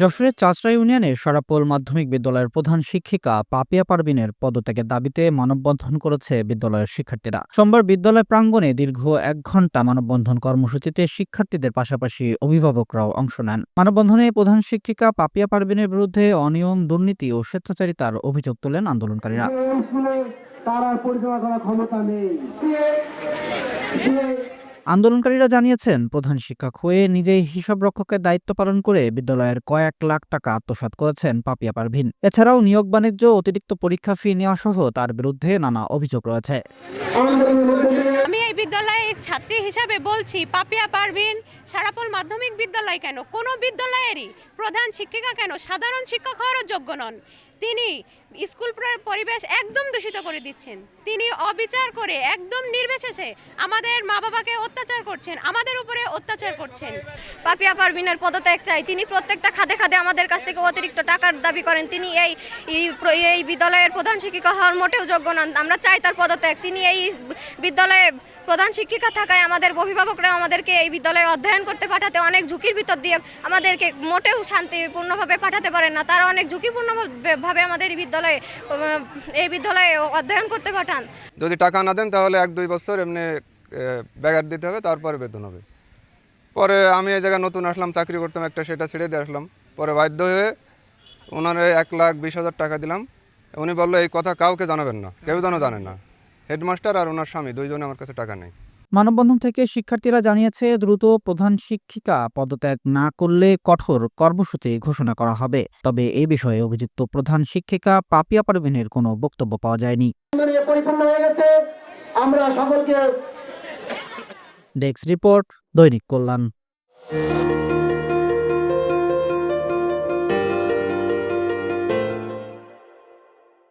যশোরের চাচড়া ইউনিয়নে সরাপোল মাধ্যমিক বিদ্যালয়ের প্রধান শিক্ষিকা পাপিয়া পারবিনের পদত্যাগের দাবিতে মানববন্ধন করেছে বিদ্যালয়ের শিক্ষার্থীরা। সোমবার বিদ্যালয় প্রাঙ্গণে দীর্ঘ এক ঘণ্টা মানববন্ধন কর্মসূচিতে শিক্ষার্থীদের পাশাপাশি অভিভাবকরাও অংশ নেন। মানববন্ধনে প্রধান শিক্ষিকা পাপিয়া পারবিনের বিরুদ্ধে অনিয়ম, দুর্নীতি ও স্বেচ্ছাচারিতার অভিযোগ তোলেন আন্দোলনকারীরা। তার আর পরিচালনা করার ক্ষমতা নেই। আন্দোলনকারীরা জানিয়েছেন প্রধান শিক্ষক হয়ে নিজেই হিসাব রক্ষকের দায়িত্ব পালন করে বিদ্যালয়ের কয়েক লাখ টাকা আত্মসাৎ করেছেন পাপিয়া পারভিন। এছাড়াও নিয়োগ বাণিজ্য অতিরিক্ত পরীক্ষা ফি নেওয়া সহ তার বিরুদ্ধে নানা অভিযোগ রয়েছে। আমি এই বিদ্যালয়ের ছাত্রী হিসাবে বলছি পাপিয়া পারভিন সারাপল মাধ্যমিক বিদ্যালয় কেন? কোনো বিদ্যালয়েরই প্রধান শিক্ষিকা কেন? সাধারণ শিক্ষক হওয়ারও যোগ্য নন। তিনি স্কুল পরিবেশ একদম দূষিত করে দিচ্ছেন। তিনি অবিচার করে একদম নির্বিশেষে আমাদের মা বাবাকে অত্যাচার করছেন, আমাদের উপরে অত্যাচার করছেন। পাপিয়া পারভিনের পদত্যাগ চাই। তিনি প্রত্যেকটা খাদে খাদে আমাদের কাছ থেকে অতিরিক্ত টাকার দাবি করেন। তিনি এই এই বিদ্যালয়ের প্রধান শিক্ষিকা হওয়ার মোটেও যোগ্য নন। আমরা চাই তার পদত্যাগ। তিনি এই বিদ্যালয়ে প্রধান শিক্ষিকা থাকায় আমাদের অভিভাবকরা আমাদেরকে এই বিদ্যালয়ে অধ্যয়ন করতে পাঠাতে অনেক ঝুঁকির ভিতর দিয়ে আমাদেরকে মোটেও শান্তিপূর্ণভাবে পাঠাতে পারেন না। তারা অনেক ঝুঁকিপূর্ণভাবে আমাদের বিদ্যালয়ে এই বিদ্যালয়ে অধ্যয়ন করতে পাঠান। যদি টাকা না দেন তাহলে এক দুই বছর এমনি ব্যাগার দিতে হবে, তারপরে বেতন হবে। পরে আমি এই জায়গায় নতুন আসলাম, চাকরি করতাম একটা, সেটা ছেড়ে দিয়ে আসলাম। পরে বাধ্য হয়ে ওনারে এক লাখ বিশ হাজার টাকা দিলাম। উনি বলল, এই কথা কাউকে জানাবেন না, কেউ যেন জানে না। হেডমাস্টার আর ওনার স্বামী, দুইজনে আমার কাছে টাকা নেই। মানববন্ধন থেকে শিক্ষার্থীরা জানিয়েছে দ্রুত প্রধান শিক্ষিকা পদত্যাগ না করলে কঠোর কর্মসূচি ঘোষণা করা হবে। তবে এ বিষয়ে অভিযুক্ত প্রধান শিক্ষিকা পাপিয়া পারভিনের কোনো বক্তব্য পাওয়া যায়নি। পরিপূর্ণ হয়ে গেছে। আমরা সকলকে ডেস্ক রিপোর্ট দৈনিক কল্যাণ।